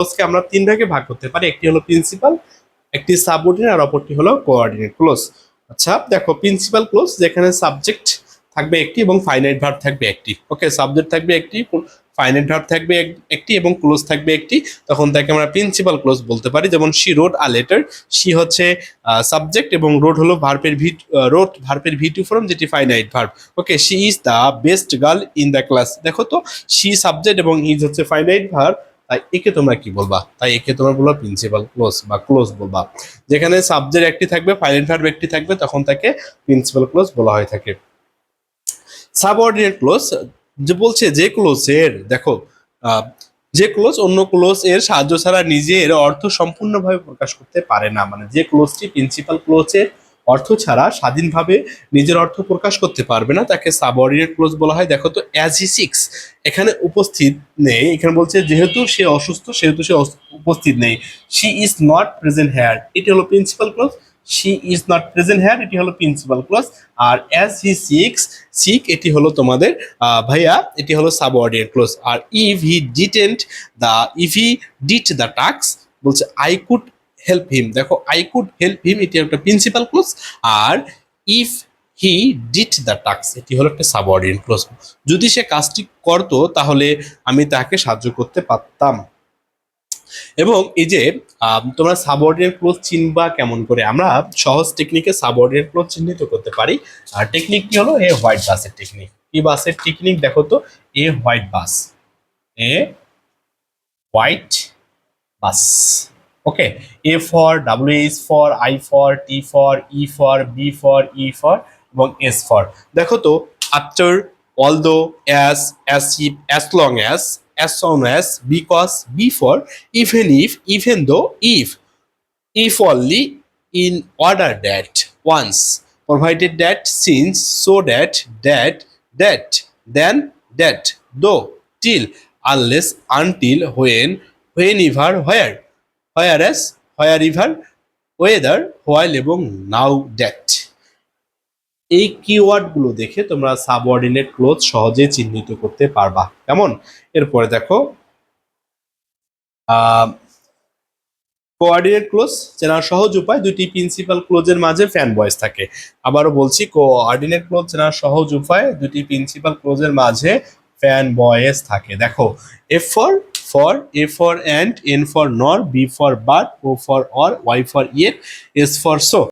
ক্লোজকে আমরা তিন ভাগে ভাগ করতে পারি একটি হলো প্রিন্সিপাল একটি সাবঅর্ডিনেট আর অপরটি হলো কোঅর্ডিনেট ক্লোজ আচ্ছা দেখো প্রিন্সিপাল ক্লোজ যেখানে সাবজেক্ট থাকবে একটি এবং ফাইনাইট ভার্ব থাকবে একটি ওকে সাবজেক্ট থাকবে একটি ফাইনাইট ভার্ব থাকবে একটি এবং ক্লোজ থাকবে একটি তখন তাকে আমরা প্রিন্সিপাল ক্লোজ বলতে পারি যেমন she wrote a letter she হচ্ছে সাবজেক্ট এবং রোড হলো ভার্পের ভি রোড ভার্পের ভি টু ফর্ম যেটি finite verb okay she is the best girl in the class দেখো তো শি সাবজেক্ট এবং ইজ হচ্ছে ফাইনাইট ভার্ব তাই একে তোমরা কি বলবা তাই একে তোমরা বলবা প্রিন্সিপাল ক্লোজ বা ক্লোজ বলবা যেখানে সাবজেক্ট একটি থাকবে ফাইল ভার্ব একটি থাকবে তখন তাকে প্রিন্সিপাল ক্লোজ বলা হয়ে থাকে সাবঅর্ডিনেট ক্লোজ যে বলছে যে ক্লোজ এর দেখো যে ক্লোজ অন্য ক্লোজ এর সাহায্য ছাড়া নিজে এর অর্থ সম্পূর্ণভাবে প্রকাশ করতে পারে না মানে যে ক্লোজটি প্রিন্সিপাল ক্লোজের অর্থ ছাড়া স্বাধীনভাবে নিজের অর্থ প্রকাশ করতে পারবে না তাকে সাবঅর্ডিনেট ক্লোজ বলা হয় দেখো তো অ্যাজ হি সিক্স এখানে উপস্থিত নেই এখানে বলছে যেহেতু সে অসুস্থ সেহেতু সে উপস্থিত নেই she is not present here এটি হলো principal clause she is not present here এটি হলো প্রিন্সিপাল ক্লোজ আর অ্যাজ হি সিক্স সিক এটি হলো তোমাদের ভাইয়া এটি হলো subordinate clause R if he didn't the if he did the task বলছে আই কুড হেল্প হিম দেখো আই কুড হেল্প হিম এটি একটা principal clause R if he did the task এটি হলো একটা সাবঅর্ডিনেট ক্লোজ যদি সে কাজটি করতো তাহলে আমি তাকে সাহায্য করতে পারতাম এবং এই যে তোমরা সাবঅর্ডিনেট ক্লোজ চিনবা কেমন করে আমরা সহজ টেকনিকে সাবঅর্ডিনেট ক্লোজ চিহ্নিত করতে পারি আর টেকনিক কি হলো এ হোয়াইট বাসের টেকনিক এই বাসের টেকনিক দেখো তো a white bus a white bus okay A for W H for I for T for E for B for E for এবং এস ফর দেখো তো after all though as as if as long as as on as because B for even if even though if if only in order that once that since so that that that then that though till unless until when whenever where whereas wherever whether while এবং now that এই কিওয়ার্ডগুলো দেখে তোমরা subordinate clause সহজে চিহ্নিত করতে পারবা কেমন এরপরে দেখো কোঅর্ডিনেট ক্লোজ চেনার সহজ উপায় দুটি প্রিন্সিপাল ক্লোজের মাঝে ফ্যান বয়েস থাকে আবারও বলছি কোঅর্ডিনেট ক্লোজ চেনার সহজ উপায় দুটি প্রিন্সিপাল ক্লোজের মাঝে ফ্যান বয়েস থাকে দেখো F for for, A for and, N for nor, B for but, O for or, Y for yet, S for so.